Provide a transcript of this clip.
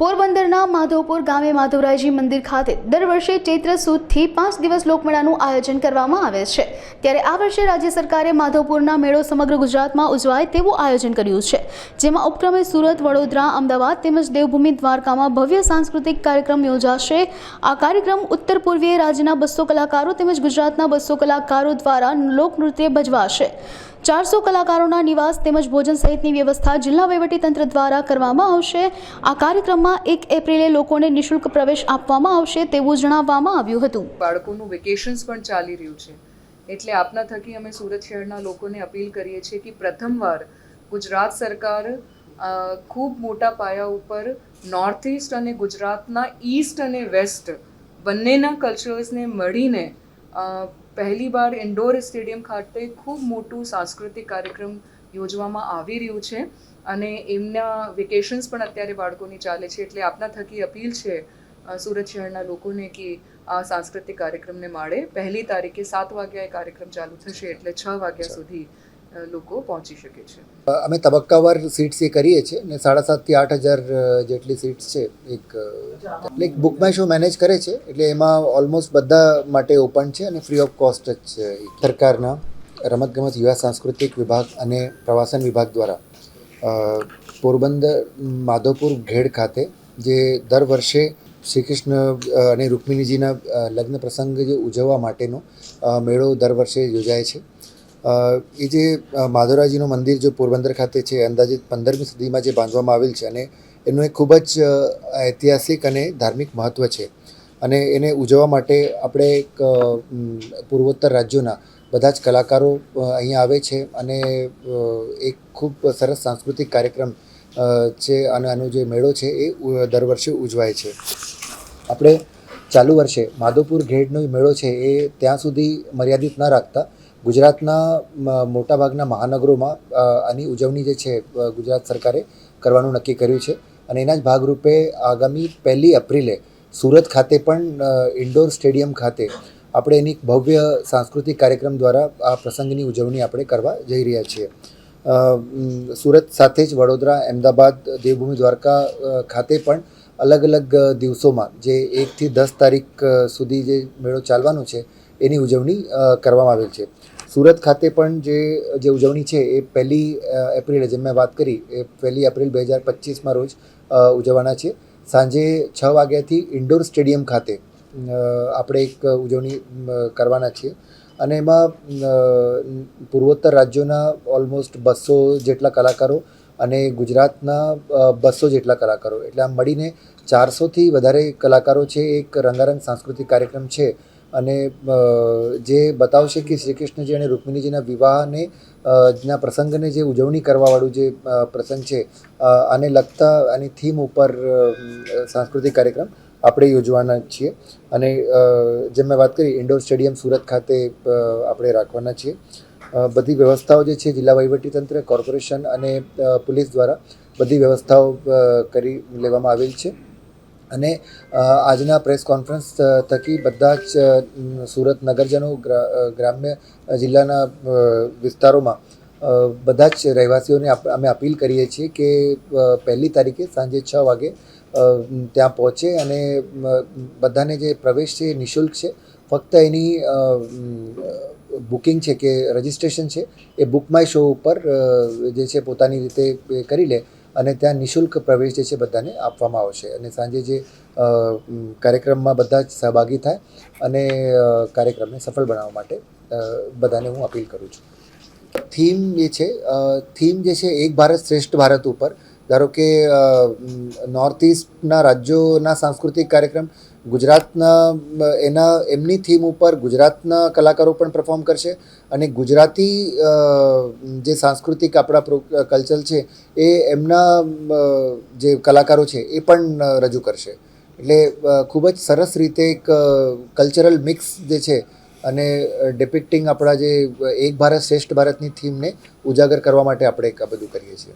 પોરબંદરના માધવપુર ગામે માધવરાયજી મંદિર ખાતે દર વર્ષે ચૈત્ર સુદથી પાંચ દિવસ લોકમેળાનું આયોજન કરવામાં આવે છે. ત્યારે આ વર્ષે રાજ્ય સરકારે માધવપુરના મેળો સમગ્ર ગુજરાતમાં ઉજવાય તેવું આયોજન કર્યું છે. જેમાં ઉપક્રમે સુરત, વડોદરા, અમદાવાદ તેમજ દેવભૂમિ દ્વારકામાં ભવ્ય સાંસ્કૃતિક કાર્યક્રમ યોજાશે. આ કાર્યક્રમ ઉત્તર પૂર્વીય રાજ્યના બસો કલાકારો તેમજ ગુજરાતના બસો કલાકારો દ્વારા લોકનૃત્ય ભજવાશે. ચારસો કલાકારોના નિવાસ તેમજ ભોજન સહિતની વ્યવસ્થા જિલ્લા વહીવટીતંત્ર દ્વારા કરવામાં આવશે. આ કાર્યક્રમમાં એક એપ્રિલે લોકોને નિઃશુલ્ક પ્રવેશ આપવામાં આવશે તેવું જણાવવામાં આવ્યું હતું. બાળકોનું વેકેશન્સ પણ ચાલી રહ્યું છે. એટલે આપના થકી અમે સુરત શહેરના લોકોને અપીલ કરીએ છીએ કે પ્રથમવાર ગુજરાત સરકાર ખૂબ મોટા પાયા ઉપર નોર્થ ઇસ્ટ અને ગુજરાતના ઈસ્ટ અને વેસ્ટ બંનેના કલ્ચર્સને મળીને પહેલીવાર ઇન્ડોર સ્ટેડિયમ ખાતે ખૂબ મોટું સાંસ્કૃતિક કાર્યક્રમ યોજવામાં આવી રહ્યું છે અને એમના વેકેશન્સ પણ અત્યારે બાળકોની ચાલે છે એટલે આપના થકી અપીલ છે સુરત શહેરના લોકોને કે આ સાંસ્કૃતિક કાર્યક્રમને માળે પહેલી તારીખે સાત વાગ્યાએ કાર્યક્રમ ચાલુ થશે એટલે છ વાગ્યા સુધી લોકો પહોંચી શકે છે. અમે તબક્કાવાર સીટ્સ એ કરીએ છીએ ને સાડા સાતથી આઠ હજાર જેટલી સીટ્સ છે એક એટલે બુક માય શો મેનેજ કરે છે, એટલે એમાં ઓલમોસ્ટ બધા માટે ઓપન છે અને ફ્રી ઓફ કોસ્ટ જ છે સરકારના રમતગમત યુવા સાંસ્કૃતિક વિભાગ અને પ્રવાસન વિભાગ દ્વારા પોરબંદર, માધવપુર ઘેડ ખાતે જે દર વર્ષે શ્રી કૃષ્ણ અને રૂકમિણીજીના લગ્ન પ્રસંગ જે ઉજવવા માટેનો મેળો દર વર્ષે યોજાય છે. એ જે માધવરાજીનું મંદિર જે પોરબંદર ખાતે છે, અંદાજિત પંદરમી સદીમાં જે બાંધવામાં આવેલ છે અને એનું એક ખૂબ જ ઐતિહાસિક અને ધાર્મિક મહત્ત્વ છે. અને એને ઉજવવા માટે આપણે એક પૂર્વોત્તર રાજ્યોના બધા જ કલાકારો અહીંયા આવે છે અને એક ખૂબ સરસ સાંસ્કૃતિક કાર્યક્રમ છે અને આનો જે મેળો છે એ દર વર્ષે ઉજવાય છે. આપણે ચાલુ વર્ષે માધવપુર ઘેડનો મેળો છે એ ત્યાં સુધી મર્યાદિત ન રાખતા ગુજરાતના મોટાભાગના મહાનગરોમાં આની ઉજવણી જે છે ગુજરાત સરકારે કરવાનું નક્કી કર્યું છે. અને એના જ ભાગરૂપે આગામી પહેલી એપ્રિલે સુરત ખાતે પણ ઇન્ડોર સ્ટેડિયમ ખાતે આપણે એની ભવ્ય સાંસ્કૃતિક કાર્યક્રમ દ્વારા આ પ્રસંગની ઉજવણી આપણે કરવા જઈ રહ્યા છીએ. સુરત સાથે જ વડોદરા, અમદાવાદ, દેવભૂમિ દ્વારકા ખાતે પણ અલગ અલગ દિવસોમાં જે એકથી દસ તારીખ સુધી જે મેળો ચાલવાનો છે, એની ઉજવણી કરવામાં આવેલ છે. સુરત ખાતે પણ જે જે ઉજવણી છે એ પહેલી એપ્રિલે જેમ મેં વાત કરી, એ પહેલી એપ્રિલ બે હજાર પચીસમાં રોજ ઉજવવાના છે. સાંજે છ વાગ્યાથી ઇન્ડોર સ્ટેડિયમ ખાતે આપણે એક ઉજવણી કરવાના છીએ. અને એમાં પૂર્વોત્તર રાજ્યોના ઓલમોસ્ટ બસો જેટલા કલાકારો અને ગુજરાતના બસો જેટલા કલાકારો. એટલે આમ મળીને ચારસોથી વધારે કલાકારો છે. એક રંગારંગ સાંસ્કૃતિક કાર્યક્રમ છે. અને જે બતાવશે કે શ્રી કૃષ્ણજી અને રૂકમિણીજીના વિવાહને ના પ્રસંગને જે ઉજવણી કરવાવાળું જે પ્રસંગ છે આને લગતા આની થીમ ઉપર સાંસ્કૃતિક કાર્યક્રમ આપણે યોજવાના છીએ. અને જેમ મેં વાત કરી, ઇન્ડોર સ્ટેડિયમ સુરત ખાતે આપણે રાખવાના છીએ. બધી વ્યવસ્થાઓ જે છે, જિલ્લા વહીવટીતંત્ર, કોર્પોરેશન અને પોલીસ દ્વારા બધી વ્યવસ્થાઓ કરી લેવામાં આવેલ છે. અને આજના પ્રેસ કોન્ફરન્સ થકી બધા જ સુરત નગરજનો ગ્રામ્ય જિલ્લાના વિસ્તારોમાં બધા જ રહેવાસીઓને અમે અપીલ કરીએ છીએ કે પહેલી તારીખે સાંજે છ વાગે ત્યાં પહોંચે અને બધાને જે પ્રવેશ છે એ નિઃશુલ્ક છે. ફક્ત એની બુકિંગ છે કે રજિસ્ટ્રેશન છે એ બુક માય શો ઉપર જે છે પોતાની રીતે કરી લે. અને ત્યાં નિઃશુલ્ક પ્રવેશ જે છે બધાને આપવામાં આવશે. અને સાંજે જે કાર્યક્રમમાં બધા જ સહભાગી થાય અને કાર્યક્રમને સફળ બનાવવા માટે બધાને હું અપીલ કરું છું. થીમ એ છે થીમ જે છે એક ભારત શ્રેષ્ઠ ભારત ઉપર, ધારો કે નોર્થ ઇસ્ટના રાજ્યોના સાંસ્કૃતિક કાર્યક્રમ ગુજરાતના, એના, એમની થીમ ઉપર ગુજરાતના કલાકારો પણ પરફોર્મ કરશે અને ગુજરાતી જે સાંસ્કૃતિક આપણા કલ્ચર છે, એ એમના જે કલાકારો છે, એ પણ રજૂ કરશે. એટલે ખૂબ જ સરસ રીતે એક કલ્ચરલ મિક્સ જે છે અને ડિપિક્ટિંગ આપણા જે એક ભારત શ્રેષ્ઠ ભારતની થીમને ઉજાગર કરવા માટે આપણે આ બધું કરીએ છીએ.